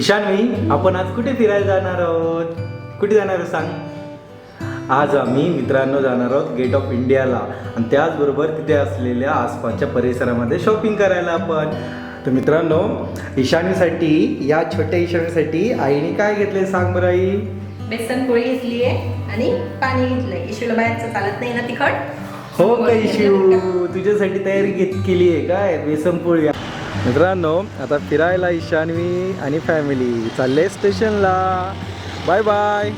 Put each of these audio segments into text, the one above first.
ईशान्वी आपण आज कुठे फिरायला जाणार आहोत? कुठे जाणार आहोत सांग? आज आम्ही मित्रांनो जाणार आहोत गेट ऑफ इंडियाला. आणि त्याचबरोबर तिथे असलेल्या आसपासच्या परिसरामध्ये शॉपिंग करायला आपण. तर मित्रांनो ईशान्वीसाठी या छोट्या ईशान्वीसाठी आईने काय घेतले सांग बरं आई? बेसन पोळी घेतली आहे आणि पाणी घेतलंय. इशूला बाहेरचं चालत नाही ना तिखट? हो का इशू तुझ्यासाठी तयारी घेत केली आहे काय? बेसन पोळी. मित्रांनो आता फिरायला ईशानवी आणि फॅमिली चालले स्टेशनला. बाय बाय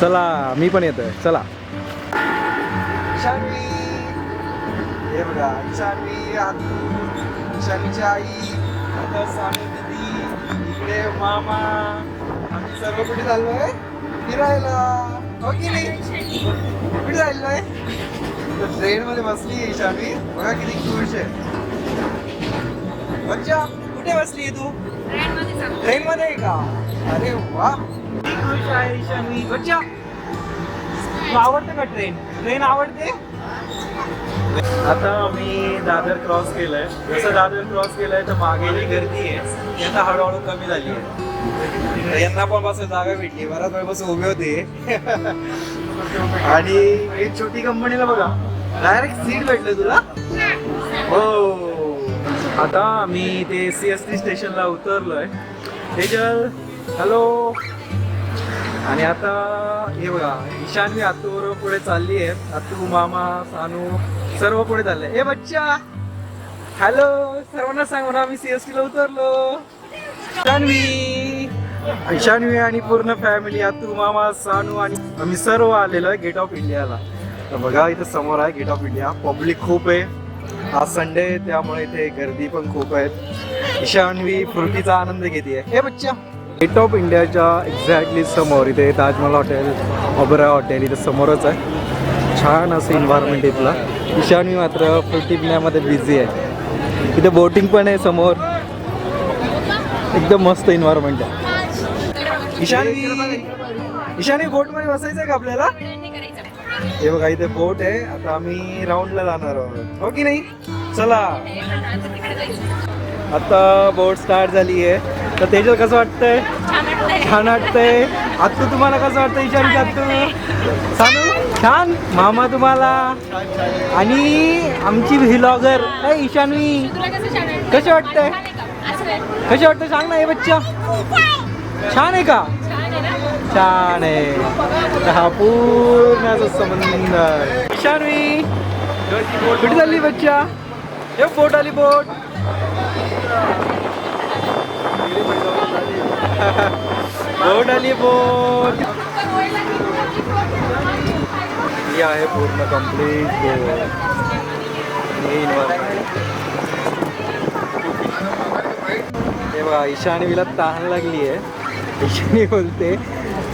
चला मी पण येतोय. चला. ईशानवी. हे बघा ईशानवी ईशानवीची आई आता सानू दिदी इकडे मामा आम्ही सर्व कुठे चाललोय? फिरायला. हो की नाही? कुठे चाललोय? ट्रेन मध्ये बसली ईशानवी. बघा किती खुश आहे. बच्चा कुठे बसली तू? ट्रेन मध्ये का? अरे वा. तुला आवडतं का ट्रेन? ट्रेन आवडते? आता मी दादर क्रॉस केलंय. जसं दादर क्रॉस केलंय तर मागे जी गर्दी आहे. आता हळूहळू कमी झाली आहे. यांना पण बस जागा भेटली. बराच वेळ बस उभे होते. आणि एक छोटी कंपनीला बघा. डायरेक्ट सीट भेटलं तुला? हो. आता आम्ही ते सी एस टी स्टेशनला उतरलोय. तेजल हॅलो आणि आता हे बघा ईशान्वी आतूर पुढे चालली आहे. आतू मामा सानू सर्व पुढे चालले. ए बच्चा! हॅलो सर्वांना सांग ना आम्ही एस ला उतरलो. ईशान्वी ईशान्वी आणि पूर्ण फॅमिली आतू मामा सानू आणि आम्ही सर्व आलेलो आहे गेट ऑफ इंडियाला तर बघा इथं समोर आहे गेट ऑफ इंडिया पब्लिक खूप आहे. आज संडे आहे त्यामुळे इथे गर्दी पण खूप आहे. ईशानवी फ्रुटीचा आनंद घेते हे बच्चा. गेट ऑफ इंडियाच्या एक्झॅक्टली समोर इथे ताजमहल हॉटेल ओबरा हॉटेल इथे समोरच आहे. छान असं इन्व्हायरमेंट इथला. ईशानवी मात्र फुर्ती पिण्यामध्ये बिझी आहे. इथे बोटिंग पण आहे समोर. एकदम मस्त इन्व्हायरमेंट आहे. ईशानवी ईशानवी बोटमध्ये बसायचं आहे का आपल्याला? हे बघा इथे बोट आहे. आता आम्ही राऊंडला जाणार आहोत. हो की नाही? चला. आता बोट स्टार्ट झाली आहे. तर तेजल कसं वाटतंय? छान वाटतंय. आत्तू तुम्हाला कसं वाटतं ईशानी आत्तू सांगू छान. मामा तुम्हाला? आणि आमची व्हिलॉगर ईशान्वी. कसे वाटतंय? कसे वाटतं सांग ना हे बच्चा. छान आहे का? छान आहे. हा पूर्ण संबंध. समंदर ईशान्वी कुठे चालली बच्चा. हे बोट आली बोट. बोट आली बोट. ही आहे पूर्ण कंप्लीट हे बघा ईशानवीला तहान लागली आहे ईशानी बोलते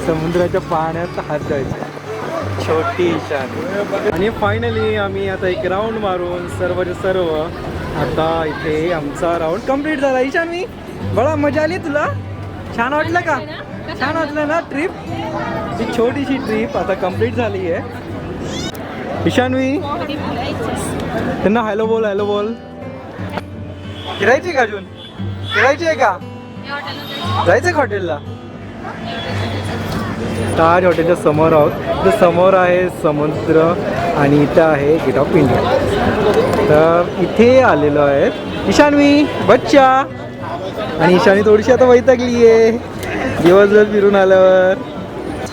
समुद्राच्या पाण्यात हात जायचं. छोटी ईशान आणि फायनली आम्ही आता एक राऊंड मारून सर्वचे सर्व आता इथे आमचा राऊंड कंप्लीट झाला. ईशान्वी बळा मजा आली तुला? छान वाटलं का? छान वाटलं ना ट्रिप ही छोटीशी ट्रिप आता कंप्लीट झाली आहे. ईशानवी त्यांना हॅलो बोल हॅलो बोल. फिरायची का अजून? फिरायची आहे का? जायचं का हॉटेलला ताज हॉटेलच्या समोर आहोत. तर समोर आहे समुद्र आणि इथं आहे गेट ऑफ इंडिया तर इथे आलेलो आहे ईशान्वी बच्चा. आणि ईशानी थोडीशी आता वैतागली आहे. दिवसभर फिरून आल्यावर.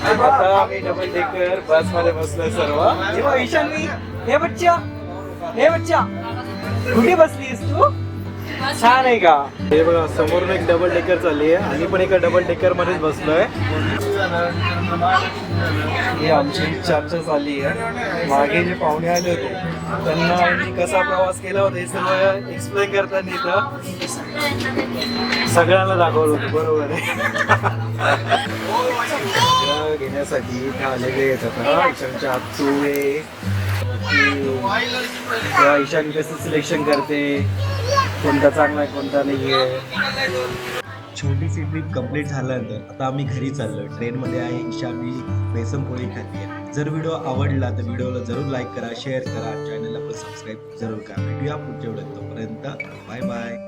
आता आम्ही डबल डेकर बसमध्ये बसलोय सर्व. ईशान्वी. हे बच्चा. हे बच्चा. कुठे बसलीस तू? छान आहे का? हे बघा समोरून एक डबल डेकर चालली आहे. आणि पण एका डबल डेकर मध्येच बसलोय. ही आमची चर्चा चालली आहे. मागे जे पाहुणे आले होते त्यांना आम्ही कसा प्रवास केला होता हे सगळं एक्सप्लेन करताना इथं सगळ्यांना दाखवलं होतं बरोबर आहे. घेण्यासाठी इथे आलेले आहेत आता. आजचुळे ईशान कसं सिलेक्शन करते? कोणता चांगला आहे कोणता नाही आहे छोटीशी ट्रिप कंप्लीट झाल्यानंतर आता आम्ही घरी चाललो ट्रेनमध्ये आहे ईशानी बेसन पोळी खाते जर व्हिडिओ आवडला तर व्हिडिओला जरूर लाईक करा शेअर करा चॅनलला पण सबस्क्राईब जरूर करा. भेटूया पुढच्या व्हिडिओत तोपर्यंत. Bye bye